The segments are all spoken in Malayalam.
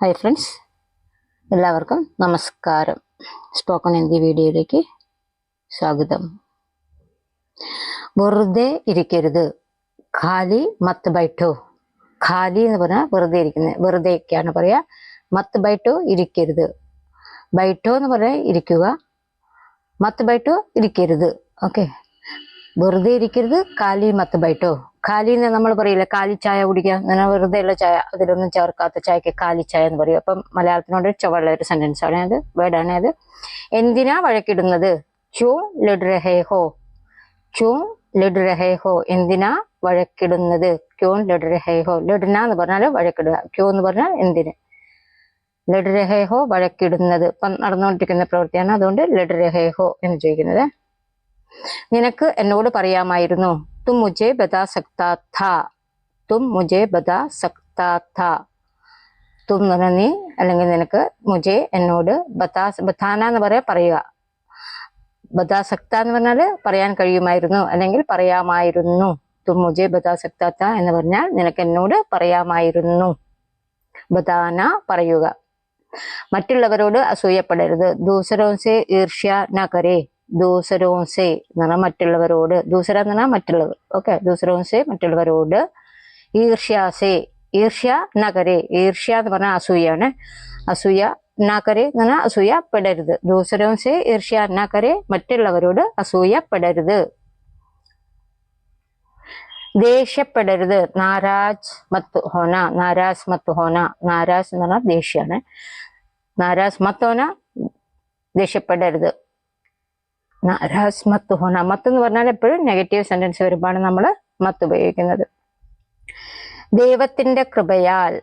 ഹായ് ഫ്രണ്ട്സ് എല്ലാവർക്കും നമസ്കാരം. സ്പോക്കൺ ഹിന്ദി വീഡിയോയിലേക്ക് സ്വാഗതം. വെറുതെ ഇരിക്കരുത്. ഖാലി മത്ത് ബൈട്ടോ ഖാലി എന്ന് പറഞ്ഞാൽ വെറുതെ ഇരിക്കുന്നത് വെറുതെയൊക്കെയാണ് പറയുക മത്ത് ബൈട്ടോ ഇരിക്കരുത്. ബൈട്ടോ എന്ന് പറഞ്ഞാൽ ഇരിക്കുക. മത്ത് ബൈട്ടോ ഇരിക്കരുത്. ഓക്കെ വെറുതെ ഇരിക്കരുത്. ഖാലി മത്ത് ബൈഠോ. കാലി എന്ന് നമ്മൾ പറയില്ല കാലി ചായ കുടിക്കുക അങ്ങനെ വെറുതെ ഉള്ള ചായ അതിലൊന്നും ചേർക്കാത്ത ചായക്ക് കാലി ചായ എന്ന് പറയും. അപ്പം മലയാളത്തിനോട് ചുവള്ള ഒരു സെന്റൻസ് ആണ് അത് വേർഡാണ് അത്. എന്തിനാ വഴക്കിടുന്നത്? ക്യൂ ലിഡ് രഹേ ഹോ എന്തിനാ വഴക്കിടുന്നത്? ക്യൂൺ ലിഡ് രഹേ ഹോ ലിഡ്ന എന്ന് പറഞ്ഞാൽ വഴക്കിടുക ക്യൂ എന്ന് പറഞ്ഞാൽ എന്തിന്? ലിഡ് രഹേ ഹോ വഴക്കിടുന്നത്. ഇപ്പം നടന്നുകൊണ്ടിരിക്കുന്ന പ്രവൃത്തിയാണ് അതുകൊണ്ട് ലിഡ് രഹേ ഹോ എന്ന് ചോദിക്കുന്നത്. നിനക്ക് എന്നോട് പറയാമായിരുന്നു തും मुझे बता सकता था। തും മുജെ सकता था। തും എന്ന് പറഞ്ഞാൽ നീ അല്ലെങ്കിൽ നിനക്ക് മുജെ എന്നോട് ബതാ ബഥാന എന്ന് പറയാ പറയുക। ബദാ സക്ത എന്ന് പറഞ്ഞാൽ പറയാൻ കഴിയുമായിരുന്നു അല്ലെങ്കിൽ പറയാമായിരുന്നു। തും മുജെ ബതാ സക്താ ഥാ എന്ന് പറഞ്ഞാൽ നിനക്ക് എന്നോട് പറയാമായിരുന്നു। ബതാന പറയുക। മറ്റുള്ളവരോട് അസൂയപ്പെടരുത്। ദൂസരോസെ ഈർഷ്യ ന കരേ ദൂസരോസെ എന്ന് പറഞ്ഞാൽ മറ്റുള്ളവരോട് ദൂസര എന്ന് മറ്റുള്ളവർ ഓക്കെ? ദൂസരോൻസേ മറ്റുള്ളവരോട് ഈർഷ്യാസെ ഈർഷ്യ നഗരെ ഈർഷ്യ എന്ന് പറഞ്ഞാൽ അസൂയാണ്. അസൂയ നഗരെ എന്ന് പറഞ്ഞാൽ അസൂയപ്പെടരുത്. ദൂസരോസെ ഈർഷ്യ നഗരെ മറ്റുള്ളവരോട് അസൂയപ്പെടരുത്. ദേഷ്യപ്പെടരുത്. നാരാജ് മത്ത് ഹോന നാരാസ് മത്ത് ഹോന നാരാസ് എന്ന് പറഞ്ഞാൽ ദേഷ്യാണ്. നാരാസ് മത്ത് ഹോന ദേഷ്യപ്പെടരുത്. നാരാസ് മത്ത് ഹോന മത്ത് എന്ന് പറഞ്ഞാൽ എപ്പോഴും നെഗറ്റീവ് സെന്റൻസ് വരുമ്പോഴാണ് നമ്മൾ മത്ത് ഉപയോഗിക്കുന്നത്. ദൈവത്തിന്റെ കൃപയാൽ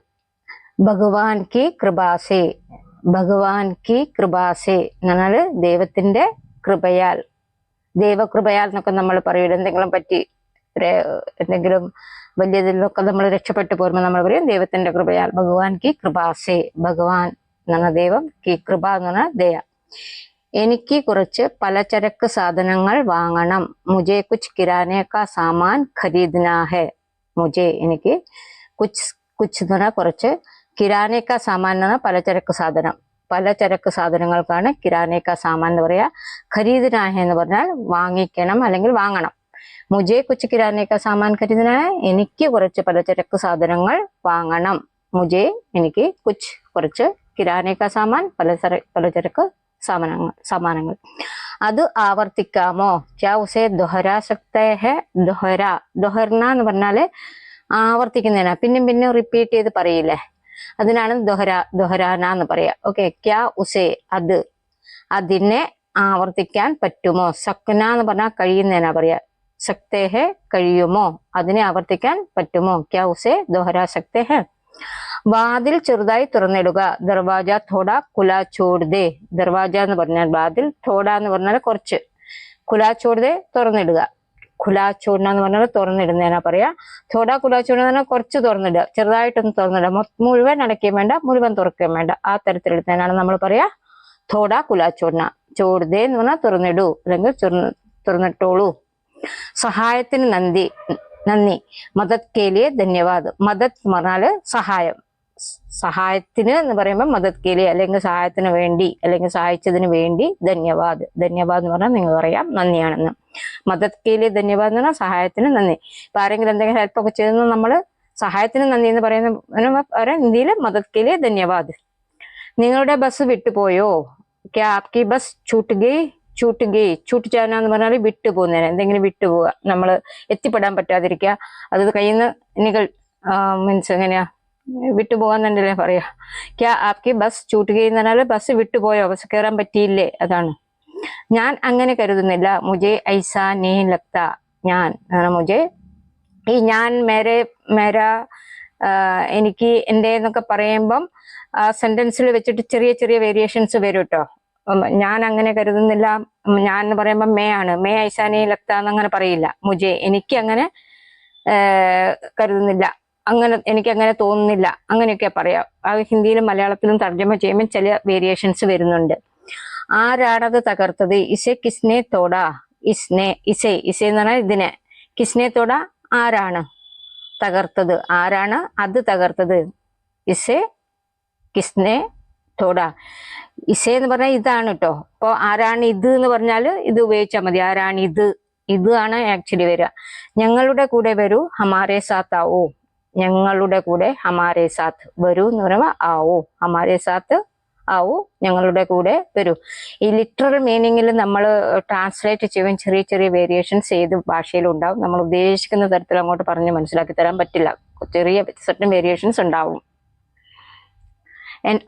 ഭഗവാൻ കി കൃപാസെ ഭഗവാൻ കി കൃപാസെ എന്ന് പറഞ്ഞാൽ ദൈവത്തിന്റെ കൃപയാൽ. ദൈവകൃപയാൽ എന്നൊക്കെ നമ്മൾ പറയും. എന്തെങ്കിലും പറ്റി എന്തെങ്കിലും വലിയതിൽ നിന്നൊക്കെ നമ്മൾ രക്ഷപ്പെട്ടു പോരുമ്പോൾ നമ്മൾ പറയും ദൈവത്തിന്റെ കൃപയാൽ. ഭഗവാൻ കി കൃപാസെ ഭഗവാൻ എന്ന് പറഞ്ഞ ദൈവം കി കൃപ എന്ന് പറഞ്ഞ ദയ. എനിക്ക് കുറച്ച് പലചരക്ക് സാധനങ്ങൾ വാങ്ങണം. മുജെ കുച്ച് കിരാനെ കാ സാമാൻ ഖരീദനാ ഹെ. മുജെ എനിക്ക് കുച്ച് കുച്ച് എന്ന് പറഞ്ഞാൽ കുറച്ച് കിരാനേക്ക സാമാൻ എന്ന് പറഞ്ഞാൽ പലചരക്ക് സാധനം. പലചരക്ക് സാധനങ്ങൾക്കാണ് കിരാനേക്ക സാമാൻ എന്ന് പറയാ ഖരീദനാഹ എന്ന് പറഞ്ഞാൽ വാങ്ങിക്കണം അല്ലെങ്കിൽ വാങ്ങണം. മുജെ കുച്ച് കിരാനേക്ക സാമാൻ ഖരീദനായ എനിക്ക് കുറച്ച് പലചരക്ക് സാധനങ്ങൾ വാങ്ങണം. മുജെ എനിക്ക് കുച്ച് കുറച്ച് കിരാനേക്ക സാമാൻ പലചര പലചരക്ക് സാമാനങ്ങൾ സമാനങ്ങൾ. അത് ആവർത്തിക്കാമോ? ക്യാ ഉസേ ദൊഹരാ ദൊഹർന എന്ന് പറഞ്ഞാൽ ആവർത്തിക്കുന്നതിനാ. പിന്നെയും പിന്നെ റിപ്പീറ്റ് ചെയ്ത് പറയില്ലേ? അതിനാണ് ദൊഹര ദൊഹരാന എന്ന് പറയാ. ഓക്കെ ക്യാ ഉസേ അത്. അതിനെ ആവർത്തിക്കാൻ പറ്റുമോ? സക്ന എന്ന് പറഞ്ഞാൽ കഴിയുന്നതിനാ പറയാ. സക്തേഹെ കഴിയുമോ? അതിനെ ആവർത്തിക്കാൻ പറ്റുമോ? ക്യാ ഉസേ ദോഹരാ സക്തേഹെ വാതിൽ ചെറുതായി തുറന്നിടുക. ദർവാജ തോട കുല ചോടുതേ. ദർവാജ എന്ന് പറഞ്ഞാൽ വാതിൽ തോട എന്ന് പറഞ്ഞാൽ കുറച്ച്. കുല ചോടുതേ തുറന്നിടുക. കുലാച്ചൂടിന എന്ന് പറഞ്ഞാൽ തുറന്നിടുന്നതിനാ പറയാ. തോട കുലാച്ചൂട് എന്ന് പറഞ്ഞാൽ കുറച്ച് തുറന്നിടുക. ചെറുതായിട്ടൊന്ന് തുറന്നിടുക. മുഴുവൻ അടയ്ക്കുകയും വേണ്ട മുഴുവൻ തുറക്കുകയും വേണ്ട. ആ തരത്തിലെടുത്തതിനാണ് നമ്മൾ പറയാ തോട കുലാച്ചൂടിന ചോടുതേ എന്ന് പറഞ്ഞാൽ തുറന്നിടൂ. അല്ലെങ്കിൽ തുറന്ന് തുറന്നിട്ടോളൂ. സഹായത്തിന് നന്ദി. നന്ദി. മദത് കേലിയെ ധന്യവാദ്. മദത് പറഞ്ഞാൽ സഹായം. സഹായത്തിന് എന്ന് പറയുമ്പോൾ മദത് കേലി അല്ലെങ്കിൽ സഹായത്തിന് വേണ്ടി അല്ലെങ്കിൽ സഹായിച്ചതിന് വേണ്ടി ധന്യവാദ്. ധന്യവാദ് എന്ന് പറഞ്ഞാൽ നിങ്ങൾ പറയാം നന്ദിയാണെന്ന്. മദത് കേലി ധന്യവാദ് എന്ന് പറഞ്ഞാൽ സഹായത്തിന് നന്ദി. ഇപ്പൊ ആരെങ്കിലും എന്തെങ്കിലും ഹെൽപ്പ് ഒക്കെ ചെയ്തെന്ന് നമ്മൾ സഹായത്തിന് നന്ദി എന്ന് പറയുന്ന പറയാം ഹിന്ദിയിൽ മദത് കേലിയെ ധന്യവാദ്. നിങ്ങളുടെ ബസ് വിട്ടുപോയോ? ക്യാ ആപ്കി ബസ് ചൂട്ട് ചൂട്ടുകയും ചൂട്ട് ചാന എന്ന് പറഞ്ഞാൽ വിട്ടുപോകുന്നതിന്. എന്തെങ്കിലും വിട്ടുപോവുക നമ്മൾ എത്തിപ്പെടാൻ പറ്റാതിരിക്കുക. അത് കയ്യിൽ നിന്ന് നികൾ മീൻസ് എങ്ങനെയാ? വിട്ടുപോകാന്നുണ്ടല്ലേ പറയാ. ക്യാ ആപ്കി ബസ് ചൂട്ട് ഗയി എന്ന് ബസ് വിട്ടുപോയോ? ബസ് കയറാൻ പറ്റിയില്ലേ? അതാണ്. ഞാൻ അങ്ങനെ കരുതുന്നില്ല. മുജെ ഐസാ നീ ലക്ത. ഞാൻ. മുജെ. ഈ ഞാൻ മേരെ മേര എനിക്ക് എന്റെ എന്നൊക്കെ പറയുമ്പം സെന്റൻസിൽ വെച്ചിട്ട് ചെറിയ ചെറിയ വേരിയേഷൻസ് വരും കേട്ടോ. ഞാൻ അങ്ങനെ കരുതുന്നില്ല. ഞാൻ എന്ന് പറയുമ്പോൾ മേ ആണ്. മേ ഐസാനി ലക്ത എന്നങ്ങനെ പറയില്ല. മുജെ എനിക്ക് അങ്ങനെ കരുതുന്നില്ല. അങ്ങനെ എനിക്ക് അങ്ങനെ തോന്നുന്നില്ല. അങ്ങനെയൊക്കെ പറയാം. അത് ഹിന്ദിയിലും മലയാളത്തിലും തർജമ ചെയ്യുമ്പോൾ ചില വേരിയേഷൻസ് വരുന്നുണ്ട്. ആരാണത് തകർത്തത്? ഇസെ കിസ്നെ തോടാ. ഇസ്നെ ഇസെ ഇസെ എന്ന് പറഞ്ഞാൽ ഇതിനെ. കിസ്നെ തോട ആരാണ് തകർത്തത്? ആരാണ് അത് തകർത്തത്? ഇസെ കിസ്നെ തോട. ഇസേ എന്ന് പറഞ്ഞാൽ ഇതാണ് കേട്ടോ അപ്പോൾ ആരാണ് ഇത് എന്ന് പറഞ്ഞാൽ ഇത് ഉപയോഗിച്ചാൽ മതി. ആരാണ് ഇത്? ഇതാണ് ആക്ച്വലി വരിക. ഞങ്ങളുടെ കൂടെ വരൂ. ഹമാരെ സാത്താവോ. ഞങ്ങളുടെ കൂടെ ഹമാരെ സാത്ത് വരൂ എന്ന് പറയുമ്പോൾ ആവോ ഹമാരെ സാത്ത് ആവോ ഞങ്ങളുടെ കൂടെ വരൂ. ഈ ലിറ്ററൽ മീനിങ്ങിൽ നമ്മൾ ട്രാൻസ്ലേറ്റ് ചെയ്യുമ്പോൾ ചെറിയ ചെറിയ വേരിയേഷൻസ് ഏത് ഭാഷയിലുണ്ടാവും നമ്മൾ ഉദ്ദേശിക്കുന്ന തരത്തിൽ അങ്ങോട്ട് പറഞ്ഞ് മനസ്സിലാക്കി തരാൻ പറ്റില്ല. ചെറിയ സെർട്ടൻ വേരിയേഷൻസ് ഉണ്ടാവും.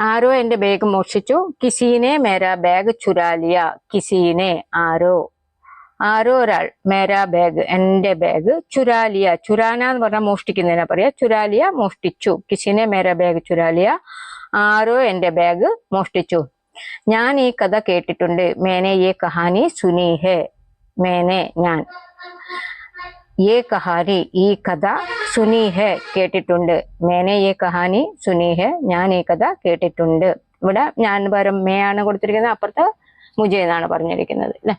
ആരോ എന്റെ ബാഗ് മോഷിച്ചു കിസീനെ മേരാ ബാഗ് ചുരാലിയ. കിസീനെ ആരോ ആരോ ഒരാൾ മേരാ ബാഗ് എന്റെ ബാഗ് ചുരാലിയ ചുരാന എന്ന് പറഞ്ഞാൽ മോഷ്ടിക്കുന്നതിനെ പറയാ ചുരാലിയ മോഷ്ടിച്ചു. കിസിനെ മേരാ ബാഗ് ചുരാലിയ. ആരോ എന്റെ ബാഗ് മോഷ്ടിച്ചു. ഞാൻ ഈ കഥ കേട്ടിട്ടുണ്ട്. മേനെ ഈ കഹാനി സുനി ഹെ മേനെ ഞാൻ. ये കഹാനി ഈ കഥ സുനി കേട്ടിട്ടുണ്ട്. മേനെ ഈ കഹാനി സുനി ഞാൻ ഈ കഥ കേട്ടിട്ടുണ്ട്. ഇവിടെ ഞാൻ പകരം മേ ആണ് കൊടുത്തിരിക്കുന്നത്. അപ്പുറത്ത് മുജെ എന്നാണ് പറഞ്ഞിരിക്കുന്നത്. അല്ലെ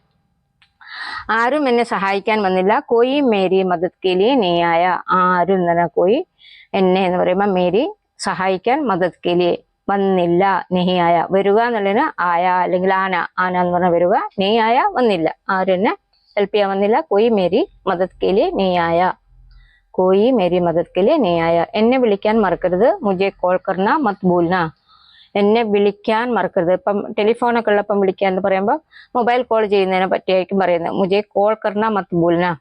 ആരും എന്നെ സഹായിക്കാൻ വന്നില്ല. കോയി മേരി മദത് കേലിയെ നീയായ ആരും തന്നെ കോയി എന്നെ എന്ന് പറയുമ്പോൾ മേരി സഹായിക്കാൻ മദത് വന്നില്ല. നെഹിയായ വരിക എന്നുള്ളതിന് ആയ അല്ലെങ്കിൽ ആന ആന എന്ന് പറഞ്ഞാൽ വരിക. നെയ്യായ വന്നില്ല. ആരും എന്നെ ഹെൽപ്പ് ചെയ്യാൻ വന്നില്ല. കോയി മേരി മദത് കേലിയെ നീയായ. കോയി മേരി മദത് കേലിയെ നീയായ. എന്നെ വിളിക്കാൻ മറക്കരുത്. മുജെ കോൾ കർണ മത് ഭൂൽന എന്നെ വിളിക്കാൻ മറക്കരുത്. ഇപ്പം ടെലിഫോണൊക്കെ ഉള്ളപ്പം വിളിക്കാൻ എന്ന് പറയുമ്പോൾ മൊബൈൽ കോൾ ചെയ്യുന്നതിനെ പറ്റിയായിരിക്കും പറയുന്നത്. മുജെ കോൾ കർണ മത് ബൂലിന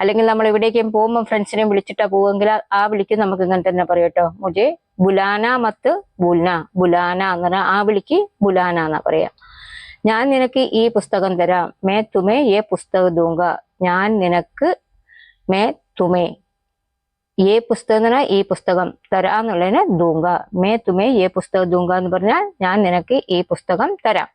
അല്ലെങ്കിൽ നമ്മൾ എവിടേക്കും പോകുമ്പോൾ ഫ്രണ്ട്സിനെ വിളിച്ചിട്ടാ പോവുമെങ്കിൽ ആ- വിളിക്ക് നമുക്ക് ഇങ്ങനെ തന്നെ പറയും കേട്ടോ. മുജെ ബുലാന മത്ത് ബുൽന. ബുലാന എന്ന് പറഞ്ഞാൽ ആ വിളിക്ക് ബുലാന എന്നാ പറയാ. ഞാൻ നിനക്ക് ഈ പുസ്തകം തരാം. മേ തുമേ ഏ പുസ്തകം ദൂങ്ക ഞാൻ നിനക്ക് മേ തുമേ ഏ പുസ്തകം എന്ന് പറഞ്ഞാൽ ഈ പുസ്തകം തരാന്നുള്ളതിന് ദൂങ്ക. മേ തുമേ ഏ പുസ്തകം ദൂങ്ക എന്ന് പറഞ്ഞാൽ ഞാൻ നിനക്ക് ഈ പുസ്തകം തരാം.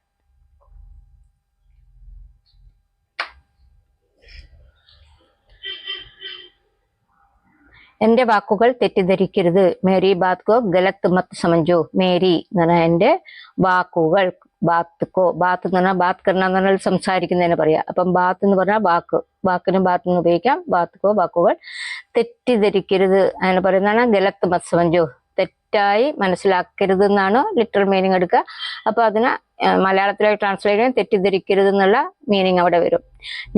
എന്റെ വാക്കുകൾ തെറ്റിദ്ധരിക്കരുത്. മേരി ബാത് കോ ഗലത്ത് മത്ത് സമഞ്ചു. മേരി എന്ന് പറഞ്ഞാൽ എന്റെ വാക്കുകൾ. ബാത്ത് കോ ബാത്ത് എന്ന് പറഞ്ഞാൽ ബാത്ത് കർണ എന്ന് പറഞ്ഞാൽ സംസാരിക്കുന്നതിന് പറയാം. അപ്പം ബാത്ത് എന്ന് പറഞ്ഞാൽ വാക്ക്. വാക്കിനും ബാത്ത് എന്ന് ഉപയോഗിക്കാം. ബാത്ത് കോ വാക്കുകൾ തെറ്റിദ്ധരിക്കരുത്. അങ്ങനെ പറയുന്നതാണ് ഗലത്ത് മത്ത് സമഞ്ചു തെറ്റായി മനസ്സിലാക്കരുത് എന്നാണ് ലിറ്ററൽ മീനിങ് എടുക്കുക. അപ്പൊ അതിന് മലയാളത്തിലായി ട്രാൻസ്ലേറ്റ് ചെയ്യാൻ തെറ്റിദ്ധരിക്കരുത് എന്നുള്ള മീനിങ് അവിടെ വരും.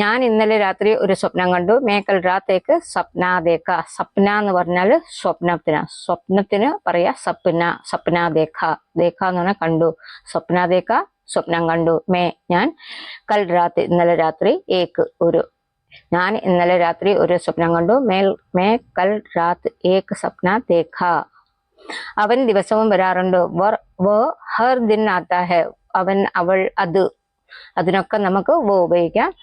ഞാൻ ഇന്നലെ രാത്രി ഒരു സ്വപ്നം കണ്ടു. മേക്കൽ രാത്തേക്ക് സ്വപ്നാദേക്ക സ്വപ്ന എന്ന് പറഞ്ഞാൽ സ്വപ്നത്തിന്. സ്വപ്നത്തിന് പറയാ സ്വപ്ന സ്വപ്നാദേഖ. ദേക്ക എന്ന് പറഞ്ഞാൽ കണ്ടു. സ്വപ്നാദേക്ക സ്വപ്നം കണ്ടു. മേ ഞാൻ കൽ രാത്രി ഇന്നലെ രാത്രി ഏക്ക് ഒരു ഞാൻ ഇന്നലെ രാത്രി ഒരു സ്വപ്നം കണ്ടു. മേൽ മേ കൽ രാത് ഏക്ക് സ്വപ്ന ദേഖ. അവൻ ദിവസവും വരാറുണ്ട്. ഹർ ദിൻ ആത്താ അവൻ അവൾ അത് അതിനൊക്കെ നമുക്ക് വ ഉപയോഗിക്കാം.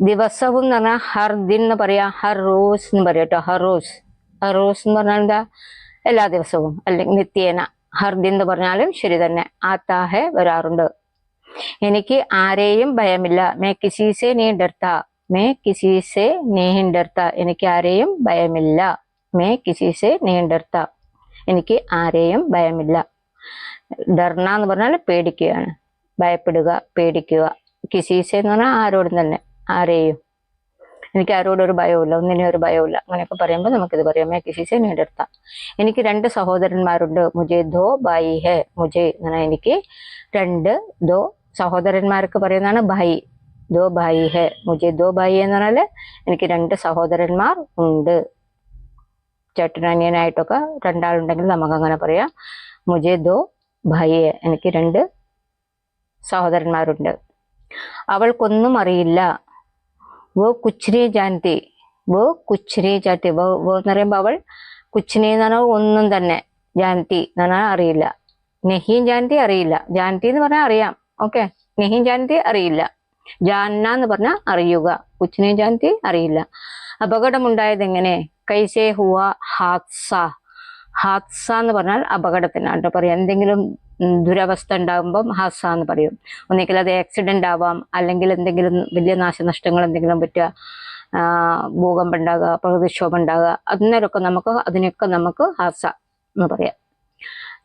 ദിവസവും എന്ന് പറഞ്ഞാൽ ഹർ ദിൻ എന്ന് പറയാം. ഹർ റോസ് എന്ന് പറയാം കേട്ടോ. ഹർ റോസ്. ഹർ റോസ് എന്ന് പറഞ്ഞാൽ എന്താ? എല്ലാ ദിവസവും. അല്ലെങ്കിൽ നിത്യേന. ഹർ ദിൻ എന്ന് പറഞ്ഞാലും ശരി തന്നെ. ആത്താഹെ വരാറുണ്ട്. എനിക്ക് ആരെയും ഭയമില്ല. മേ കിസീസെ നീ ഡർത്ത. മേ കിസീസെ നീ ഡർത്ത. എനിക്ക് ആരെയും ഭയമില്ല. മേ കിസീസെ നീ ഡർത്ത. എനിക്ക് ആരെയും ഭയമില്ല. ഡർണ എന്ന് പറഞ്ഞാൽ പേടിക്കുകയാണ്. ഭയപ്പെടുക പേടിക്കുക. കിസീസ എന്ന് പറഞ്ഞാൽ ആരോടും തന്നെ. ആരെയും. എനിക്ക് ആരോടും ഒരു ഭയമില്ല ഒന്നിനും ഒരു ഭയമില്ല അങ്ങനെയൊക്കെ പറയുമ്പോൾ നമുക്കിത് പറയാം. മേ കിസീസ നീടെടുത്ത എനിക്ക് രണ്ട് സഹോദരന്മാരുണ്ട്. മുജെ ദോ ബായി ഹെ. മുജെ എന്ന് എനിക്ക് രണ്ട് ദോ സഹോദരന്മാർക്ക് പറയുന്നതാണ് ഭായി ദോ ഭായി ഹെ. മുജെ ദോ ഭായി എന്ന് പറഞ്ഞാൽ എനിക്ക് രണ്ട് സഹോദരന്മാർ ഉണ്ട്. ചേട്ടനനിയനായിട്ടൊക്കെ രണ്ടാളുണ്ടെങ്കിൽ നമുക്ക് അങ്ങനെ പറയാം. മുജെ ദോ ഭായി എനിക്ക് രണ്ട് സഹോദരന്മാരുണ്ട്. അവൾക്കൊന്നും അറിയില്ല. വോ കുച്ചിനെ ജാൻതി. വോ കുച്ചിനെ ചാത്തി വോ വോ എന്ന് പറയുമ്പോൾ അവൾ കുച്ചിനെ എന്ന് പറഞ്ഞാൽ ഒന്നും തന്നെ. ജാൻതി എന്ന് പറഞ്ഞാൽ അറിയില്ല. നെഹിയും ജാൻതി അറിയില്ല. ജാൻതി എന്ന് പറഞ്ഞാൽ അറിയാം. ഓക്കെ? നെഹിയും ജാൻതി അറിയില്ല. ജാന്ന എന്ന് പറഞ്ഞാൽ അറിയുക. കുച്ചിനെ ജാൻതി അറിയില്ല. അപകടമുണ്ടായത് എങ്ങനെ കൈസേ ഹുവ ഹാത്സ. ഹാത്സ എന്ന് പറഞ്ഞാൽ അപകടത്തിനാണ്. കേട്ടോ പറയാം എന്തെങ്കിലും ദുരവസ്ഥ ഉണ്ടാകുമ്പം ഹാസ എന്ന് പറയും. ഒന്നിക്കൽ അത് ആക്സിഡന്റ് ആവാം അല്ലെങ്കിൽ എന്തെങ്കിലും വലിയ നാശനഷ്ടങ്ങൾ എന്തെങ്കിലും പറ്റുക ഭൂകമ്പം ഉണ്ടാകുക പ്രകൃതിക്ഷോഭം ഉണ്ടാകുക അന്നേരമൊക്കെ നമുക്ക് അതിനൊക്കെ നമുക്ക് ഹാസ എന്ന് പറയാം.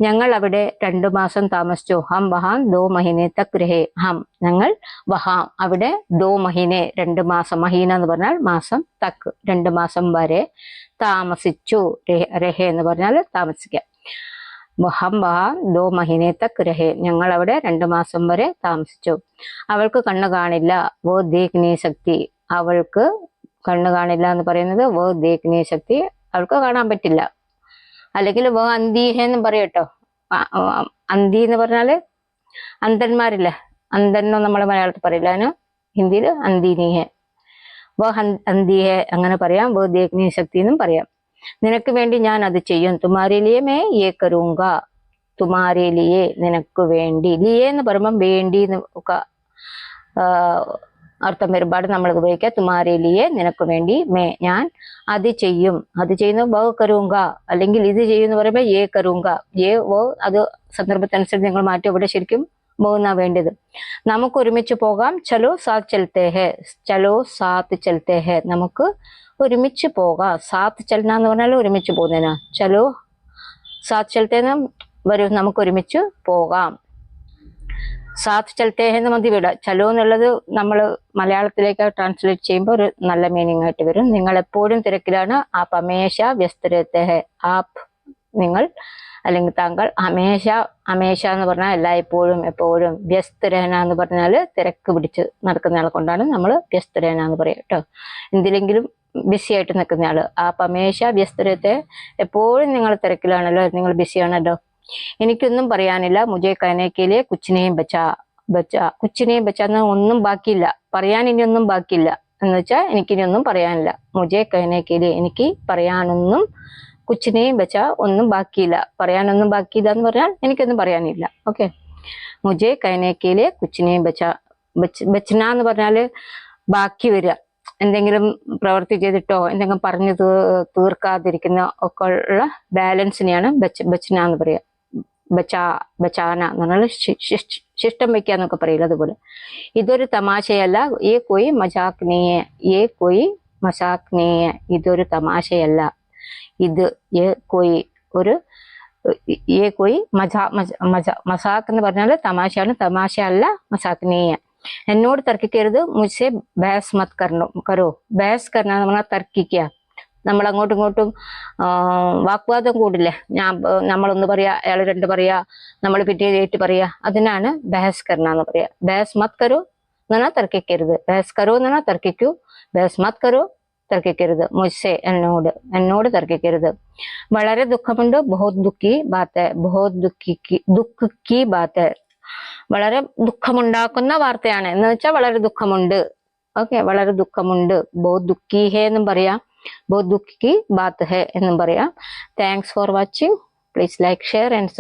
ഞങ്ങൾ അവിടെ രണ്ടു മാസം താമസിച്ചു. ഹം വഹാം ദോ മഹീനെ തക് രഹേ. ഹം ഞങ്ങൾ വഹാം. അവിടെ ദോ മഹീനെ രണ്ട് മാസം മഹീന എന്ന് പറഞ്ഞാൽ മാസം തക് രണ്ട് മാസം വരെ താമസിച്ചു രഹ- രഹേ എന്ന് പറഞ്ഞാൽ താമസിക്കുക ഹം വഹാം ദോ മഹീനെ തക് രഹേ. ഞങ്ങൾ അവിടെ രണ്ടു മാസം വരെ താമസിച്ചു. അവൾക്ക് കണ്ണു കാണില്ല. വോ ദേഖ്നീ ശക്തി. അവൾക്ക് കണ്ണു കാണില്ല എന്ന് പറയുന്നത് വോ ദേഖ്നീ ശക്തി. അവൾക്ക് കാണാൻ പറ്റില്ല. അല്ലെങ്കിൽ വേ അന്തീഹ എന്ന് പറയട്ടോ ആ- ആ- അന്തി എന്ന് പറഞ്ഞാൽ അന്തന്മാരില്ല അന്ധനോ നമ്മൾ മലയാളത്തിൽ പറയില്ല. അതിന് ഹിന്ദിയിൽ അന്തീനീഹെ. വേ അന്തീഹെ അങ്ങനെ പറയാം. വേ ദേഗ്നീ ശക്തി എന്നും പറയാം. നിനക്ക് വേണ്ടി ഞാൻ അത് ചെയ്യും. തുമാരിലിയെ മേ ഏ കരൂങ്ക തുമാരിലിയെ നിനക്ക് വേണ്ടി. ലിയെ എന്ന് പറയുമ്പം വേണ്ടി എന്ന് ഒക്കെ അർത്ഥം വരുമ്പാട് നമ്മൾ ഉപയോഗിക്കുക. തുമാരേലിയെ നിനക്ക് വേണ്ടി മേ ഞാൻ അത് ചെയ്യും. അത് ചെയ്യുന്ന വ കരൂങ്ക. അല്ലെങ്കിൽ ഇത് ചെയ്യുന്ന പറയുമ്പോൾ ഏ കരൂങ്ക. ഏ വോ അത് സന്ദർഭത്തിനനുസരിച്ച് നിങ്ങൾ മാറ്റി ഇവിടെ ശരിക്കും പോകുന്ന വേണ്ടത്. നമുക്ക് ഒരുമിച്ച് പോകാം. ചലോ സാത്ത് ചെലത്തേ ഹെ. ചലോ സാത്ത് ചെലത്തേ ഹെ. നമുക്ക് ഒരുമിച്ച് പോകാം. സാത്ത് ചലന എന്ന് പറഞ്ഞാൽ ഒരുമിച്ച് പോകുന്നതിനാ. ചലോ സാത്ത് ചെലത്തേന്ന് വരും. നമുക്ക് ഒരുമിച്ച് പോകാം. സാത്ത് ചലത്തെ മതി വിട. ചലോ എന്നുള്ളത് നമ്മൾ മലയാളത്തിലേക്ക് ട്രാൻസ്ലേറ്റ് ചെയ്യുമ്പോൾ ഒരു നല്ല മീനിങ് ആയിട്ട് വരും. നിങ്ങൾ എപ്പോഴും തിരക്കിലാണ്. ആപ്പ് അമേശ വ്യസ്തരത്തെ ഹെ ആപ്പ് നിങ്ങൾ അല്ലെങ്കിൽ താങ്കൾ അമേശ അമേശ എന്ന് പറഞ്ഞാൽ എല്ലായ്പ്പോഴും എപ്പോഴും വ്യസ്തരഹന എന്ന് പറഞ്ഞാൽ തിരക്ക് പിടിച്ച് നടക്കുന്ന ആളെ കൊണ്ടാണ് നമ്മൾ വ്യസ്തരഹന എന്ന് പറയുക കേട്ടോ. എന്തിലെങ്കിലും ബിസി ആയിട്ട് നിൽക്കുന്നയാൾ ആ പമേശ വ്യസ്തരത്തെ എപ്പോഴും നിങ്ങൾ തിരക്കിലാണല്ലോ. നിങ്ങൾ ബിസിയാണല്ലോ എനിക്കൊന്നും പറയാനില്ല. മുജെ കനേക്കയിലെ കുച്ചിനെയും ബച്ച ബച്ച കുച്ചിനെയും ബച്ച ഒന്നും ബാക്കിയില്ല. പറയാൻ ഇനി ഒന്നും ബാക്കിയില്ല. എന്ന് വെച്ചാൽ എനിക്കിനി ഒന്നും പറയാനില്ല. മുജെ കനേക്കയിലെ എനിക്ക് പറയാനൊന്നും കുച്ചിനെയും ബച്ച ഒന്നും ബാക്കിയില്ല. പറയാനൊന്നും ബാക്കിയില്ല എന്ന് പറഞ്ഞാൽ എനിക്കൊന്നും പറയാനില്ല. ഓക്കെ? മുജെ കൈനേക്കയിലെ കുച്ചിനെയും ബച്ച ബച്ച് ബച്ചന എന്ന് പറഞ്ഞാൽ ബാക്കി വരിക എന്തെങ്കിലും പ്രവൃത്തി ചെയ്തിട്ടോ എന്തെങ്കിലും പറഞ്ഞു തീർക്കാതിരിക്കുന്ന ഒക്കെ ഉള്ള ബാലൻസിനെയാണ് ബച്ച ബച്ചന എന്ന് പറയുക ബച്ചാ ബച്ചാന എന്ന് പറഞ്ഞാൽ ശിഷ്ടം വയ്ക്കുക എന്നൊക്കെ പറയില്ല അതുപോലെ. ഇതൊരു തമാശയല്ല. ഏ കൊയ് മജാക്നീയ ഏ കൊയ് മസാക്നീയ ഇതൊരു തമാശയല്ല. ഇത് ഏ കൊയ് ഒരു ഏ കൊയ് മജാ മജ മസാക്ക് എന്ന് പറഞ്ഞാൽ തമാശയാണ്. തമാശ അല്ല മസാക്നീയ എന്നോട് തർക്കിക്കരുത്. മുസേ ബഹസ് മത് കർണോ കരോ. ബഹസ് കരണ എന്ന് പറഞ്ഞാൽ തർക്കിക്കുക നമ്മൾ അങ്ങോട്ടും ഇങ്ങോട്ടും ആ, വാഗ്വാദം കൂടില്ലേ? ഞാൻ നമ്മളൊന്ന് പറയാ അയാൾ രണ്ട് പറയാ നമ്മൾ പിറ്റേ ഡേറ്റ് പറയാ. അതിനാണ് ബഹസ് കർണ എന്ന് പറയാ. ബഹസ് മത് കരോ എന്നാ തർക്കിക്കരുത്. ബഹസ് കരോ എന്നാ തർക്കിക്കൂ. ബഹസ് മത് കരോ തർക്കിക്കരുത്. മുസ്സെ എന്നോട് എന്നോട് തർക്കിക്കരുത്. വളരെ ദുഃഖമുണ്ട്. ബഹുത് ദുഃഖി ബാത്ത് ബഹുത് ദുഃഖി ദുഃഖിക്കി കി ബാത്ത്. വളരെ ദുഃഖമുണ്ടാക്കുന്ന വാർത്തയാണ്. എന്ന് വെച്ചാൽ വളരെ ദുഃഖമുണ്ട്. ഓക്കെ വളരെ ദുഃഖമുണ്ട്. ബഹുത് ദുഃഖി ഹേ എന്നും പറയാം. ബഹുത് ദുഃഖി ബാത്ത് ഹേ എന്നും പറയാം thanks for watching please like share and